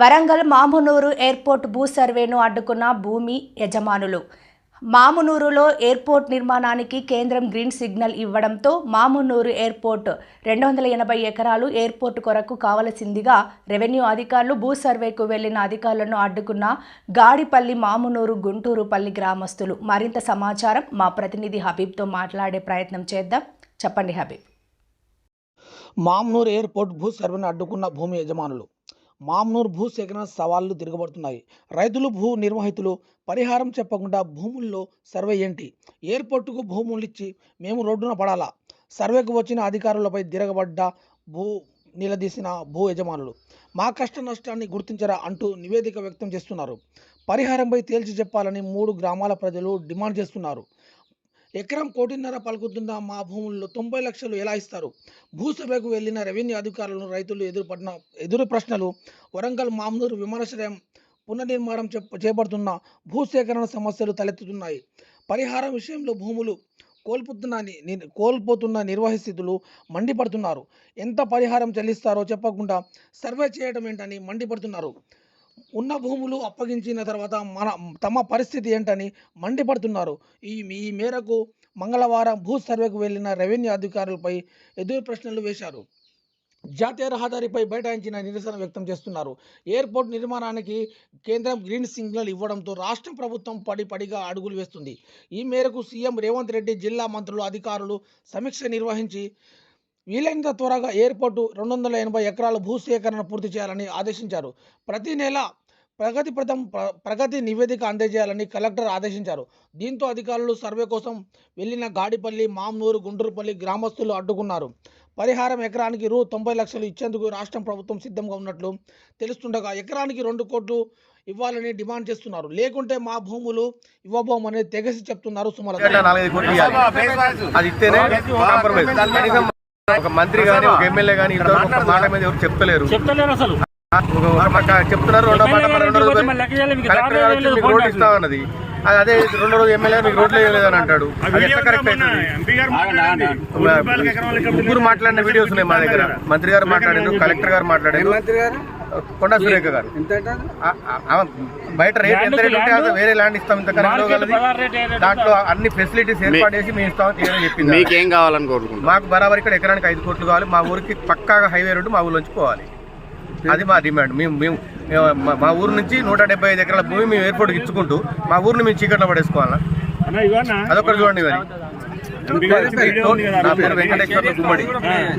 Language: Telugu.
వరంగల్ మామునూరు ఎయిర్పోర్ట్ భూ సర్వేను అడ్డుకున్న భూమి యజమానులు. మామునూరులో ఎయిర్పోర్ట్ నిర్మాణానికి కేంద్రం గ్రీన్ సిగ్నల్ ఇవ్వడంతో మామునూరు ఎయిర్పోర్ట్ రెండు వందల ఎనభై ఎకరాలు ఎయిర్పోర్ట్ కొరకు కావలసిందిగా రెవెన్యూ అధికారులు భూ సర్వేకు వెళ్ళిన అధికారులను అడ్డుకున్న గాడిపల్లి మామునూరు గుంటూరుపల్లి గ్రామస్తులు. మరింత సమాచారం మా ప్రతినిధి హబీబ్తో మాట్లాడే ప్రయత్నం చేద్దాం. చెప్పండి హబీబ్. మామునూరు ఎయిర్పోర్ట్ భూ సర్వేను అడ్డుకున్న భూమి యజమానులు. మామ్నూర్ భూ సేకరణ సవాళ్ళు తిరగబడుతున్నాయి. రైతులు భూ నిర్వాహితులు పరిహారం చెప్పకుండా భూముల్లో సర్వే ఏంటి? ఎయిర్పోర్టుకు భూములు ఇచ్చి మేము రోడ్డున పడాలా? సర్వేకు వచ్చిన అధికారులపై తిరగబడ్డ భూ నిలదీసిన భూ యజమానులు మా కష్ట నష్టాన్ని గుర్తించరా అంటూ నివేదిక వ్యక్తం చేస్తున్నారు. పరిహారంపై తేల్చి చెప్పాలని మూడు గ్రామాల ప్రజలు డిమాండ్ చేస్తున్నారు. ఎకరం కోటిన్నర పలుకుతున్న మా భూముల్లో? తొంభై లక్షలు ఎలా ఇస్తారు? భూసభకు వెళ్ళిన రెవెన్యూ అధికారులను రైతులు ఎదురుపడిన ఎదురు ప్రశ్నలు వరంగల్ మామూరు విమానాశ్రయం పునర్నిర్మాణం చేపడుతున్న భూసేకరణ సమస్యలు తలెత్తుతున్నాయి. పరిహారం విషయంలో భూములు కోల్పోతున్న ని- కోల్పోతున్న నిర్వహిస్తులు మండిపడుతున్నారు. ఎంత పరిహారం చెల్లిస్తారో చెప్పకుండా సర్వే చేయడం ఏంటని మండిపడుతున్నారు. ఉన్న భూములు అప్పగించిన తర్వాత మన తమ పరిస్థితి ఏంటని మండిపడుతున్నారు. ఈ ఈ మేరకు మంగళవారం భూ సర్వేకు వెళ్ళిన రెవెన్యూ అధికారులపై ఎదురు ప్రశ్నలు వేశారు. జాతీయ రహదారిపై బైఠాయించిన నిరసన వ్యక్తం చేస్తున్నారు. ఎయిర్పోర్ట్ నిర్మాణానికి కేంద్రం గ్రీన్ సిగ్నల్ ఇవ్వడంతో రాష్ట్ర ప్రభుత్వం పడి పడిగా అడుగులు వేస్తుంది. ఈ మేరకు సీఎం రేవంత్ రెడ్డి జిల్లా మంత్రులు అధికారులు సమీక్ష నిర్వహించి వీలైనంత త్వరగా ఎయిర్పోర్టు రెండు వందల ఎనభై ఎకరాల భూసేకరణ పూర్తి చేయాలని ఆదేశించారు. ప్రతి నెల ప్రగతి ప్రథం ప్ర- ప్రగతి నివేదిక అందజేయాలని కలెక్టర్ ఆదేశించారు. దీంతో అధికారులు సర్వే కోసం వెళ్ళిన గాడిపల్లి మామ్నూరు గుంటూరుపల్లి గ్రామస్తులు అడ్డుకున్నారు. పరిహారం ఎకరానికి రూ తొంభై లక్షలు ఇచ్చేందుకు రాష్ట్ర ప్రభుత్వం సిద్ధంగా ఉన్నట్లు తెలుస్తుండగా ఎకరానికి రెండు కోట్లు ఇవ్వాలని డిమాండ్ చేస్తున్నారు. లేకుంటే మా భూములు ఇవ్వబోమని తెగసి చెప్తున్నారు సుమలత. ఒక మంత్రి కానీ ఒక ఎమ్మెల్యే ఇంతవరకు ఒక మాట మీద ఎవరు చెప్తలేరు చెప్తలేరు అసలు. చెప్తున్నారు రెండో మాట రెండో రోజు కలెక్టర్ గారు వచ్చి మీకు చేసి. ఇస్తామన్నది అది అదే రెండో రోజు ఎమ్మెల్యే మీకు రోడ్లు వేయలేదని అంటాడు. ముగ్గురు మాట్లాడిన వీడియోస్ ఉన్నాయి మా దగ్గర. మంత్రి గారు మాట్లాడారు కలెక్టర్ గారు మాట్లాడారు. కొండా సురేఖ గారు. బయట రేట్ ఎంత రేట్ ఉంటే అది వేరే ల్యాండ్ ఇస్తాం. ఇంత కరెక్ట్ మార్కెట్ ఇవ్వగలది పదహారు రేట్ ఏదైతే దాంట్లో అన్ని ఫెసిలిటీస్ ఏర్పాటు చేసి మేము ఇస్తామని క్లియర్ చెప్పింది మీకేం కావాలని కోరుకుంటున్నారు? మాకు బరాబర్ ఇక్కడ ఎకరానికి ఐదు కోట్లు కావాలి. మా ఊరికి పక్కాగా హైవే రోడ్డు మా ఊర్లోంచి పోవాలి. అది మా డిమాండ్. మేము మేము మా- మా ఊరు నుంచి నూట డెబ్బై ఐదు ఎకరాల భూమి మేము ఎయిర్పోర్ట్కి ఇచ్చుకుంటూ మా ఊరిని మేము చీకట్లో పడేసుకోవాలా? అదొకటి చూడండి మరి. నా పేరు వెంకటేశ్వర్ల గుమ్మడి.